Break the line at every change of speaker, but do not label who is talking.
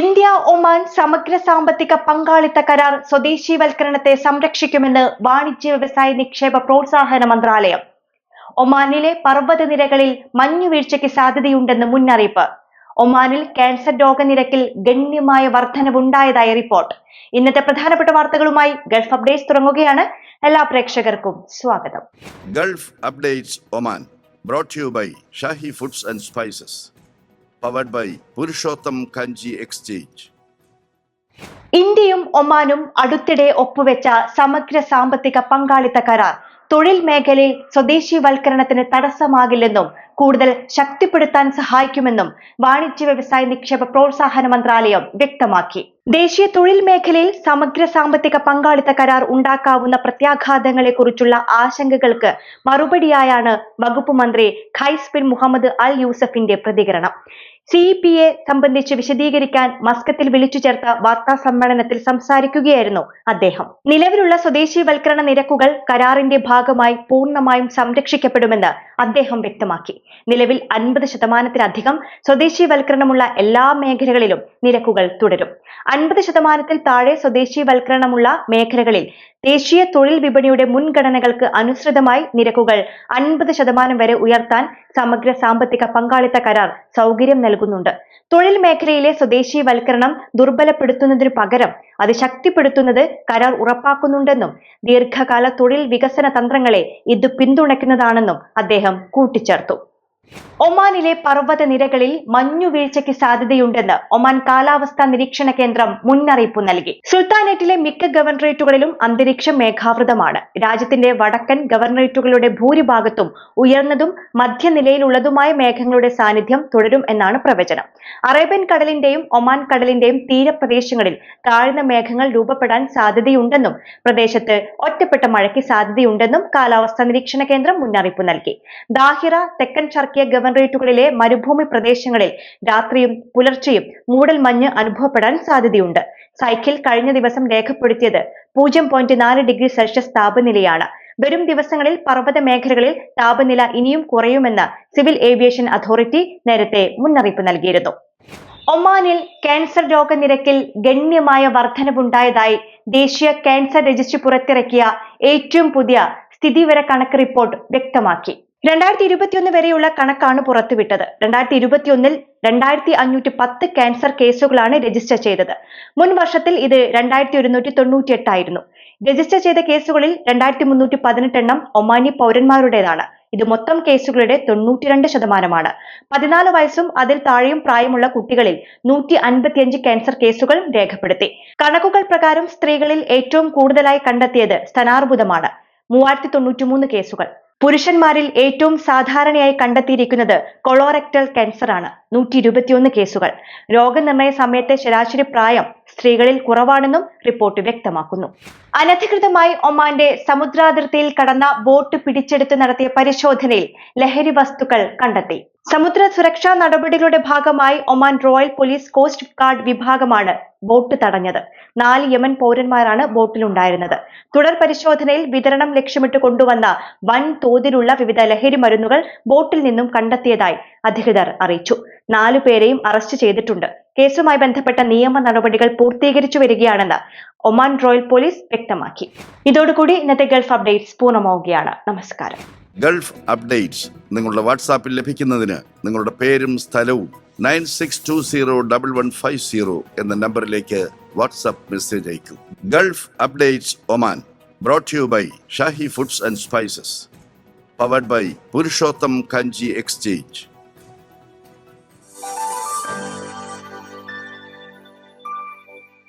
India Oman സമഗ്ര സാമ്പത്തിക പങ്കാളിത്ത കരാർ സ്വദേശീവൽക്കരണത്തെ സംരക്ഷിക്കുമെന്ന് വാണിജ്യ വ്യവസായ നിക്ഷേപ പ്രോത്സാഹന മന്ത്രാലയം ഒമാനിലെ നിരകളിൽ മഞ്ഞുവീഴ്ചയ്ക്ക് സാധ്യതയുണ്ടെന്ന് മുന്നറിയിപ്പ് ഒമാനിൽ ക്യാൻസർ രോഗനിരക്കിൽ ഗണ്യമായ വർധനവുണ്ടായതായ റിപ്പോർട്ട് ഇന്നത്തെ പ്രധാനപ്പെട്ട വാർത്തകളുമായി ഗൾഫ് അപ്ഡേറ്റ്സ് തുടങ്ങുകയാണ് എല്ലാ പ്രേക്ഷകർക്കും സ്വാഗതം
Gulf updates Oman brought you by Shahi foods and spices powered by Purushottam Kanji exchange
ഇന്ത്യയും ഒമാനും അടുത്തിടെ ഒപ്പുവെച്ച സമഗ്ര സാമ്പത്തിക പങ്കാളിത്ത കരാർ തൊഴിൽ മേഖലയിൽ വൽക്കരണത്തിന് തടസ്സമാകില്ലെന്നും കൂടുതൽ ശക്തിപ്പെടുത്താൻ സഹായിക്കുമെന്നും വാണിജ്യ വ്യവസായ നിക്ഷേപ പ്രോത്സാഹന മന്ത്രാലയം വ്യക്തമാക്കി ദേശീയ തൊഴിൽ മേഖലയിൽ സമഗ്ര സാമ്പത്തിക പങ്കാളിത്ത കരാർ ഉണ്ടാക്കാവുന്ന പ്രത്യാഘാതങ്ങളെക്കുറിച്ചുള്ള ആശങ്കകൾക്ക് മറുപടിയായാണ് വകുപ്പ് മന്ത്രി ഖൈസ് ബിൻ മുഹമ്മദ് അൽ യൂസഫിന്റെ പ്രതികരണം സി പി എ സംബന്ധിച്ച് വിശദീകരിക്കാൻ മസ്കത്തിൽ വിളിച്ചു ചേർത്ത വാർത്താ സമ്മേളനത്തിൽ സംസാരിക്കുകയായിരുന്നു അദ്ദേഹം നിലവിലുള്ള സ്വദേശീവൽക്കരണ നിരക്കുകൾ കരാറിന്റെ ഭാഗമായി പൂർണ്ണമായും സംരക്ഷിക്കപ്പെടുമെന്ന് അദ്ദേഹം വ്യക്തമാക്കി നിലവിൽ അൻപത് ശതമാനത്തിലധികം സ്വദേശീവൽക്കരണമുള്ള എല്ലാ മേഖലകളിലും നിരക്കുകൾ തുടരും അൻപത് ശതമാനത്തിൽ താഴെ സ്വദേശീവൽക്കരണമുള്ള മേഖലകളിൽ ദേശീയ തൊഴിൽ വിപണിയുടെ മുൻഗണനകൾക്ക് അനുസൃതമായി നിരക്കുകൾ അൻപത് ശതമാനം വരെ ഉയർത്താൻ സമഗ്ര സാമ്പത്തിക പങ്കാളിത്ത കരാർ സൗകര്യം നൽകുന്നുണ്ട് തൊഴിൽ മേഖലയിലെ സ്വദേശീയവൽക്കരണം ദുർബലപ്പെടുത്തുന്നതിനു പകരം അത് ശക്തിപ്പെടുത്തുന്നത് കരാർ ഉറപ്പാക്കുന്നുണ്ടെന്നും ദീർഘകാല തൊഴിൽ വികസന തന്ത്രങ്ങളെ ഇത് പിന്തുണയ്ക്കുന്നതാണെന്നും അദ്ദേഹം കൂട്ടിച്ചേർത്തു ഒമാനിലെ പർവ്വത നിരകളിൽ മഞ്ഞുവീഴ്ചയ്ക്ക് സാധ്യതയുണ്ടെന്ന് ഒമാൻ കാലാവസ്ഥാ നിരീക്ഷണ കേന്ദ്രം മുന്നറിയിപ്പ് നൽകി സുൽത്താനേറ്റിലെ മിക്ക ഗവർണറേറ്റുകളിലും അന്തരീക്ഷം മേഘാവൃതമാണ് രാജ്യത്തിന്റെ വടക്കൻ ഗവർണറേറ്റുകളുടെ ഭൂരിഭാഗത്തും ഉയർന്നതും മധ്യനിലയിലുള്ളതുമായ മേഘങ്ങളുടെ സാന്നിധ്യം തുടരും എന്നാണ് പ്രവചനം അറേബ്യൻ കടലിന്റെയും ഒമാൻ കടലിന്റെയും തീരപ്രദേശങ്ങളിൽ താഴ്ന്ന മേഘങ്ങൾ രൂപപ്പെടാൻ സാധ്യതയുണ്ടെന്നും പ്രദേശത്ത് ഒറ്റപ്പെട്ട മഴയ്ക്ക് സാധ്യതയുണ്ടെന്നും കാലാവസ്ഥാ നിരീക്ഷണ കേന്ദ്രം മുന്നറിയിപ്പ് നൽകി ദാഹിറ തെക്കൻ ചർക്ക വടക്കേ ഗവർണറേറ്റുകളിലെ മരുഭൂമി പ്രദേശങ്ങളിൽ രാത്രിയും പുലർച്ചെയും മൂടൽ മഞ്ഞ് അനുഭവപ്പെടാൻ സാധ്യതയുണ്ട് സൈക്കിൾ കഴിഞ്ഞ ദിവസം രേഖപ്പെടുത്തിയത് പൂജ്യം പോയിന്റ് നാല് ഡിഗ്രി സെൽഷ്യസ് താപനിലയാണ് വരും ദിവസങ്ങളിൽ പർവ്വത മേഖലകളിൽ താപനില ഇനിയും കുറയുമെന്ന് സിവിൽ ഏവിയേഷൻ അതോറിറ്റി നേരത്തെ മുന്നറിയിപ്പ് നൽകിയിരുന്നു ഒമാനിൽ ക്യാൻസർ രോഗനിരക്കിൽ ഗണ്യമായ വർധനവുണ്ടായതായി ദേശീയ ക്യാൻസർ രജിസ്ട്രി പുറത്തിറക്കിയ ഏറ്റവും പുതിയ സ്ഥിതിവിവര കണക്ക് റിപ്പോർട്ട് വ്യക്തമാക്കി രണ്ടായിരത്തി ഇരുപത്തിയൊന്ന് വരെയുള്ള കണക്കാണ് പുറത്തുവിട്ടത് രണ്ടായിരത്തി ഇരുപത്തിയൊന്നിൽ രണ്ടായിരത്തി അഞ്ഞൂറ്റി പത്ത് ക്യാൻസർ കേസുകളാണ് രജിസ്റ്റർ ചെയ്തത് മുൻ വർഷത്തിൽ ഇത് രണ്ടായിരത്തി ഒരുന്നൂറ്റി തൊണ്ണൂറ്റി എട്ടായിരുന്നു രജിസ്റ്റർ ചെയ്ത കേസുകളിൽ രണ്ടായിരത്തി മുന്നൂറ്റി പതിനെട്ട് എണ്ണം ഒമാനി പൗരന്മാരുടേതാണ് ഇത് മൊത്തം കേസുകളുടെ തൊണ്ണൂറ്റിരണ്ട് ശതമാനമാണ് പതിനാല് വയസ്സും അതിൽ താഴെയും പ്രായമുള്ള കുട്ടികളിൽ നൂറ്റി അൻപത്തിയഞ്ച് ക്യാൻസർ കേസുകൾ രേഖപ്പെടുത്തി കണക്കുകൾ പ്രകാരം സ്ത്രീകളിൽ ഏറ്റവും കൂടുതലായി കണ്ടെത്തിയത് സ്തനാർബുദമാണ് മൂവായിരത്തി തൊണ്ണൂറ്റിമൂന്ന് കേസുകൾ പുരുഷന്മാരിൽ ഏറ്റവും സാധാരണയായി കണ്ടെത്തിയിരിക്കുന്നത് കൊളോറെക്ടൽ ക്യാൻസർ ആണ് നൂറ്റി ഇരുപത്തിയൊന്ന് കേസുകൾ രോഗനിർണയ സമയത്തെ ശരാശരി പ്രായം സ്ത്രീകളിൽ കുറവാണെന്നും റിപ്പോർട്ട് വ്യക്തമാക്കുന്നു അനധികൃതമായി ഒമാന്റെ സമുദ്രാതിർത്തിയിൽ കടന്ന ബോട്ട് പിടിച്ചെടുത്ത് നടത്തിയ പരിശോധനയിൽ ലഹരി വസ്തുക്കൾ കണ്ടെത്തി സമുദ്ര സുരക്ഷാ നടപടികളുടെ ഭാഗമായി Oman royal police coast guard വിഭാഗമാണ് ബോട്ട് തടഞ്ഞത് നാല് യമൻ പൗരന്മാരാണ് ബോട്ടിലുണ്ടായിരുന്നത് തുടർ പരിശോധനയിൽ വിതരണം ലക്ഷ്യമിട്ട് കൊണ്ടുവന്ന വൻ തോതിലുള്ള വിവിധ ലഹരി മരുന്നുകൾ ബോട്ടിൽ നിന്നും കണ്ടെത്തിയതായി അധികൃതർ അറിയിച്ചു നാലു പേരെയും അറസ്റ്റ് ചെയ്തിട്ടുണ്ട് കേസുമായി ബന്ധപ്പെട്ട നിയമ നടപടികൾ പൂർത്തീകരിച്ചു വരികയാണെന്ന് ഒമാൻ റോയൽ പോലീസ് വ്യക്തമാക്കി ഇതോടുകൂടി ഇന്നത്തെ ഗൾഫ് അപ്ഡേറ്റ്സ് പൂർണ്ണമാവുകയാണ് നമസ്കാരം
ഗൾഫ് അപ്ഡേറ്റ്സ് നിങ്ങളുടെ വാട്സാപ്പിൽ ലഭിക്കുന്നതിന് നിങ്ങളുടെ പേരും സ്ഥലവും nine six two zero double one five zero എന്ന നമ്പറിലേക്ക് വാട്സാപ്പ് മെസ്സേജ് അയക്കും Gulf updates Oman brought to by by foods and spices powered by Purushottam Kanji exchange